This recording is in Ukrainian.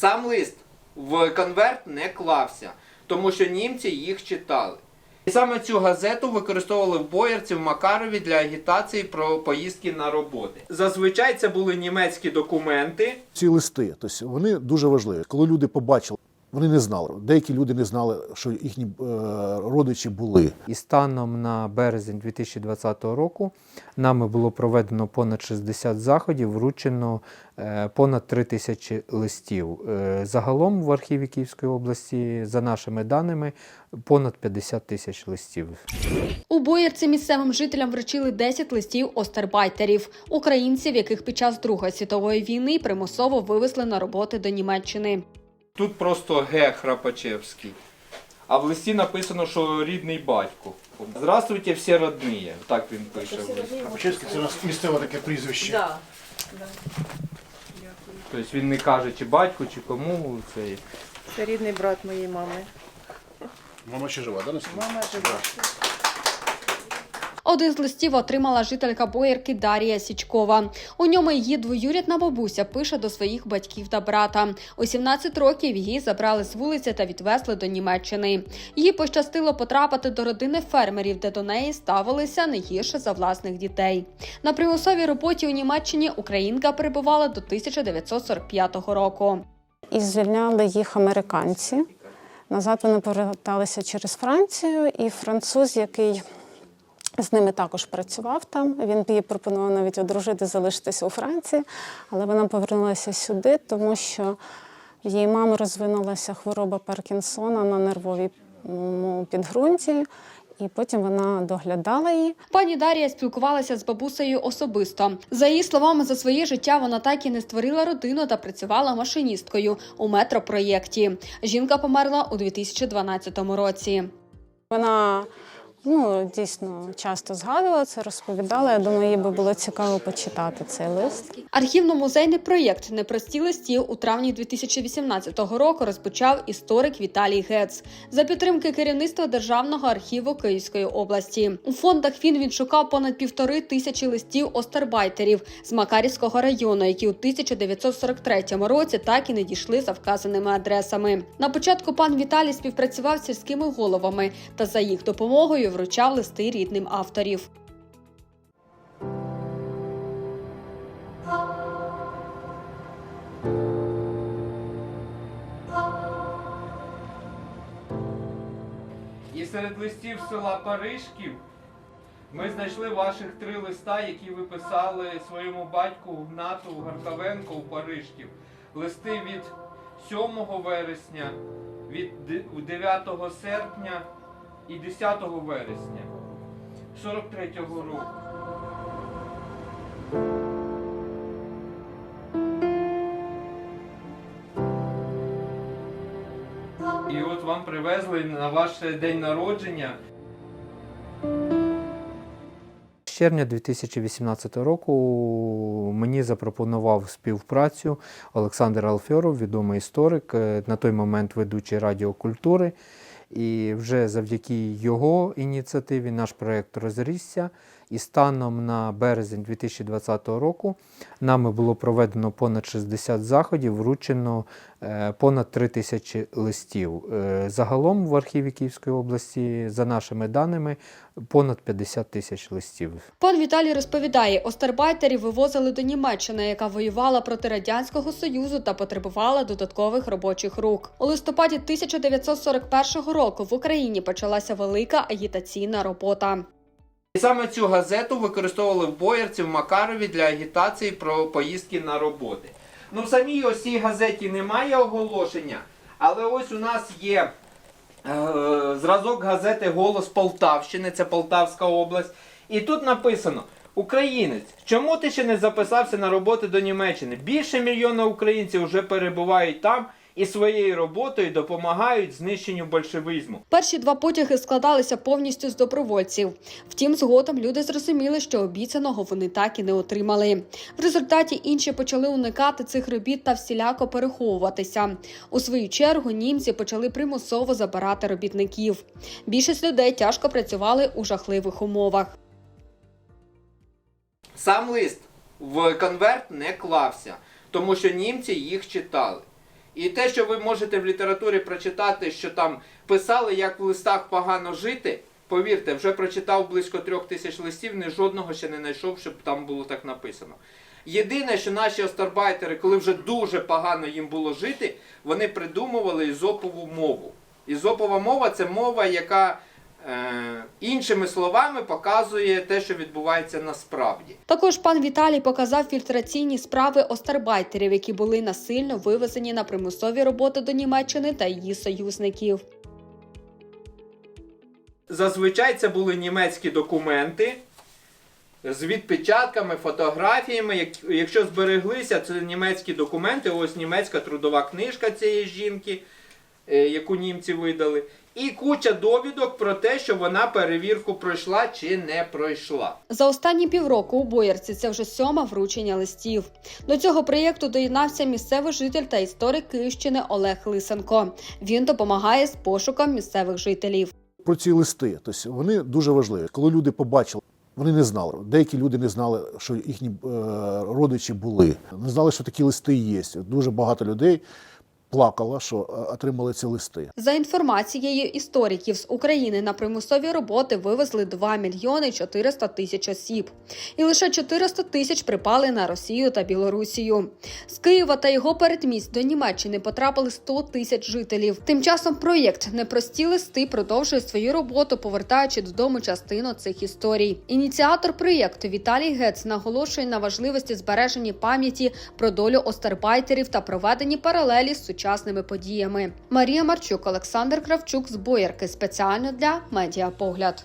Сам лист в конверт не клався, тому що німці їх читали. І саме цю газету використовували в Боярці в Макарові для агітації про поїздки на роботи. Зазвичай це були німецькі документи. ці листи, тобто вони дуже важливі. Коли люди побачили, вони не знали. Деякі люди не знали, що їхні е, родичі були. І станом на березень 2020 року нами було проведено понад 60 заходів, вручено е, понад 3 тисячі листів. Е, Загалом в архіві Київської області, за нашими даними, понад 50 тисяч листів. У Боярці місцевим жителям вручили 10 листів остербайтерів, українців, яких під час Другої світової війни примусово вивезли на роботи до Німеччини. Тут просто Г. Храпачевський. А в листі написано, що рідний батько. Здравствуйте, всі родні. Так він пише. в листі. Чеське це у нас місцеве таке прізвище. Тобто він не каже, чи батько, чи кому це. Це рідний брат моєї мами. Мама ще жива, да? Мама жива. Один з листів отримала жителька Боярки Дарія Січкова. У ньому її двоюрідна бабуся пише до своїх батьків та брата. У 17 років її забрали з вулиці та відвезли до Німеччини. Їй пощастило потрапити до родини фермерів, де до неї ставилися не гірше за власних дітей. На примусовій роботі у Німеччині українка перебувала до 1945 року. І звільняли їх американці. Назад вони поверталися через Францію, і француз, який з ними також працював там. Він їй пропонував навіть одружити, залишитися у Франції, але вона повернулася сюди, тому що в її мами розвинулася хвороба Паркінсона на нервовій підґрунті, і потім вона доглядала її. Пані Дарія спілкувалася з бабусею особисто. За її словами, за своє життя вона так і не створила родину та працювала машиністкою у метропроєкті. Жінка померла у 2012 році. Вона ну, дійсно часто згадувала це, розповідала. Я думаю, їй би було цікаво почитати цей лист. Архівно-музейний проєкт Непрості листів у травні 2018 року розпочав історик Віталій Гец за підтримки керівництва Державного архіву Київської області. У фондах він відшукав понад півтори тисячі листів остербайтерів з Макарівського району, які у 1943 році так і не дійшли за вказаними адресами. На початку пан Віталій співпрацював з сільськими головами та за їх допомогою вручав листи рідним авторів. І серед листів села Парижків ми знайшли ваших три листа, які ви писали своєму батьку Гнату Гаркавенко у Парижків. Листи від 7 вересня, від 9 серпня і 10 вересня 43-го року. І от вам привезли на ваш день народження З червня 2018 року мені запропонував співпрацю Олександр Алфьоров, відомий історик, е, на той момент ведучий радіокультури. І вже завдяки його ініціативі наш проєкт розрісся. І станом на березень 2020 року нами було проведено понад 60 заходів, вручено е, понад 3 тисячі листів. Е, Загалом в архіві Київської області, за нашими даними, понад 50 тисяч листів. Пан Віталій розповідає, остербайтерів вивозили до Німеччини, яка воювала проти радянського союзу та потребувала додаткових робочих рук. У листопаді 1941 року в Україні почалася велика агітаційна робота. І саме цю газету використовували в Боярці в Макарові для агітації про поїздки на роботи. Ну, в самій ось цій газеті немає оголошення, але ось у нас є е, зразок газети Голос Полтавщини, це Полтавська область. І тут написано: Українець, чому ти ще не записався на роботи до Німеччини? Більше мільйона українців вже перебувають там і своєю роботою допомагають знищенню большевизму. Перші два потяги складалися повністю з добровольців. Втім, згодом люди зрозуміли, що обіцяного вони так і не отримали. В результаті інші почали уникати цих робіт та всіляко переховуватися. У свою чергу німці почали примусово забирати робітників. Більшість людей тяжко працювали у жахливих умовах. Сам лист в конверт не клався, тому що німці їх читали. І те, що ви можете в літературі прочитати, що там писали, як в листах погано жити, повірте, вже прочитав близько трьох тисяч листів, ні жодного ще не знайшов, щоб там було так написано. Єдине, що наші остарбайтери, коли вже дуже погано їм було жити, вони придумували ізопову мову. Ізопова мова це мова, яка іншими словами показує те, що відбувається насправді. Також пан Віталій показав фільтраційні справи остарбайтерів, які були насильно вивезені на примусові роботи до Німеччини та її союзників. Зазвичай це були німецькі документи з відпечатками, фотографіями. Якщо збереглися, це німецькі документи. Ось німецька трудова книжка цієї жінки, е, яку німці видали. І куча довідок про те, що вона перевірку пройшла чи не пройшла. За останні півроку у Боярці це вже сьоме вручення листів. До цього проєкту доєднався місцевий житель та історик Київщини Олег Лисенко. Він допомагає з пошуком місцевих жителів. Про ці листи, тобто вони дуже важливі. Коли люди побачили, вони не знали. Деякі люди не знали, що їхні е, родичі були. Не знали, що такі листи є. Дуже багато людей плакало, що е, отримали ці листи. За інформацією істориків з України на примусові роботи вивезли 2 мільйони 400 тисяч осіб, і лише 400 тисяч припали на Росію та Білорусію. З Києва та його передмість до Німеччини потрапили 100 тисяч жителів. Тим часом проєкт непрості листи продовжує свою роботу, повертаючи додому частину цих історій. Ініціатор проєкту Віталій Гец наголошує на важливості збереження пам'яті про долю остербайтерів та проведені паралелі з сучасними подіями. Марія Марчук, Олександр Кравчук з Боярки спеціально для Медіапогляд.